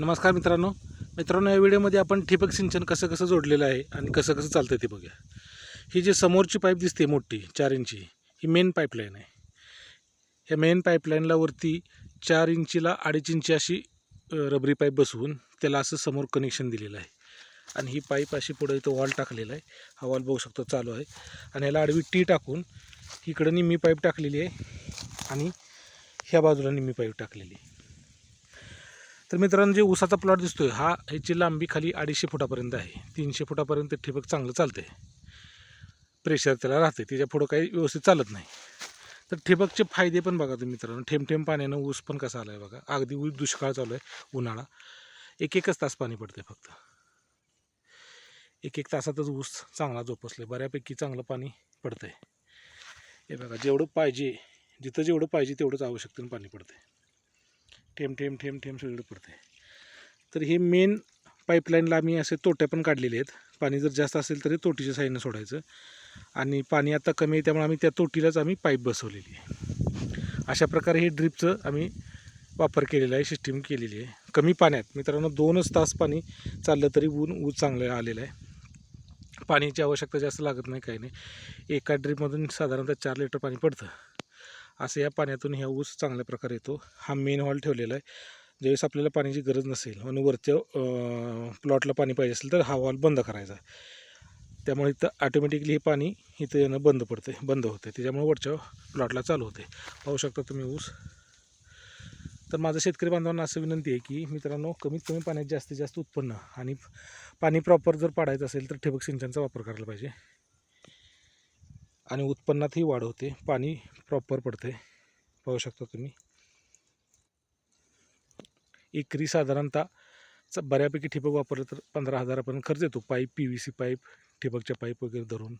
नमस्कार मित्रांनो. मित्रांनो या व्हिडिओमध्ये आपण ठिबक सिंचन कसं कसं जोडलेलं आहे आणि कसं कसं चालतं ते बघूया. ही जी समोरची पाईप दिसते मोठी चार इंची ही मेन पाईपलाईन आहे. ह्या मेन पाईपलाईनला वरती चार इंचीला अडीच इंची अशी रबरी पाईप बसवून त्याला असं समोर कनेक्शन दिलेलं आहे. आणि ही पाईप अशी पुढे इथं वॉल टाकलेला आहे. हा वॉल बघू शकतो चालू आहे. आणि याला आडवी टी टाकून इकडं निम्मी पाईप टाकलेली आहे आणि ह्या बाजूला निम्मी पाईप टाकलेली आहे. तर मित्रांनो जे ऊसाचा प्लॉट दिसतोय हा ह्याची लांबी खाली अडीचशे फुटापर्यंत आहे. तीनशे फुटापर्यंत ठिबक चांगलं चालते प्रेशर त्याला राहते त्याच्या पुढं काही व्यवस्थित चालत नाही. तर ठिबकचे फायदे पण बघा तुम्ही मित्रांनो. थेंब पाण्यानं ऊस पण कसा आला आहे बघा. अगदी ऊस दुष्काळ चालू आहे. उन्हाळा. एक एकच तास पाणी पडते फक्त. एक एक तासातच ऊस चांगला जोपसले बऱ्यापैकी चांगलं पाणी पडतंय. हे बघा जेवढं पाहिजे जिथं जेवढं पाहिजे तेवढंच आवश्यकतेनं पाणी पडतंय. ठेम ठेम ठेम ठेम सगळीकडे पडते तर हे मेन पाईपलाईनला आम्ही असे तोटे पण काढलेले आहेत. पाणी जर जास्त असेल तरी तोटीच्या साईडनं सोडायचं. आणि पाणी आता कमी आहे त्यामुळे आम्ही त्या तोटीलाच आम्ही पाईप बसवलेली आहे. अशा प्रकारे हे ड्रिपचं आम्ही वापर केलेला आहे सिस्टीम केलेली आहे. कमी पाण्यात मित्रांनो दोनच तास पाणी चाललं तरी ऊन ऊस चांगलं आलेलं आहे. पाण्याची आवश्यकता जास्त लागत नाही काही नाही. एका ड्रीपमधून साधारणतः चार लिटर पाणी पडतं. असं या पाण्यातून ह्या ऊस चांगल्या प्रकारे येतो. हा मेन हॉल ठेवलेला आहे. ज्यावेळेस आपल्याला पाण्याची गरज नसेल आणि वरच्या प्लॉटला पाणी पाहिजे असेल तर हा हॉल बंद करायचा त्यामुळे इथं ऑटोमॅटिकली हे पाणी इथं येणं बंद पडते बंद होते त्याच्यामुळे वरच्या प्लॉटला चालू होते पाहू शकता तुम्ही ऊस. तर माझं शेतकरी बांधवांना असं विनंती आहे की मित्रांनो कमीत कमी पाण्यात जास्तीत जास्त उत्पन्न आणि पाणी प्रॉपर जर पाडायचं असेल तर ठिबक सिंचनचा वापर करायला पाहिजे. आणि उत्पन्नातही वाढ होते. पाणी प्रॉपर पडते. पाहू शकता तुम्ही. एकरी साधारणतः च- बऱ्यापैकी ठिबक वापरलं तर पंधरा हजारापर्यंत खर्च येतो. Pipe P V C pipe ठिबकच्या pipe वगैरे धरून.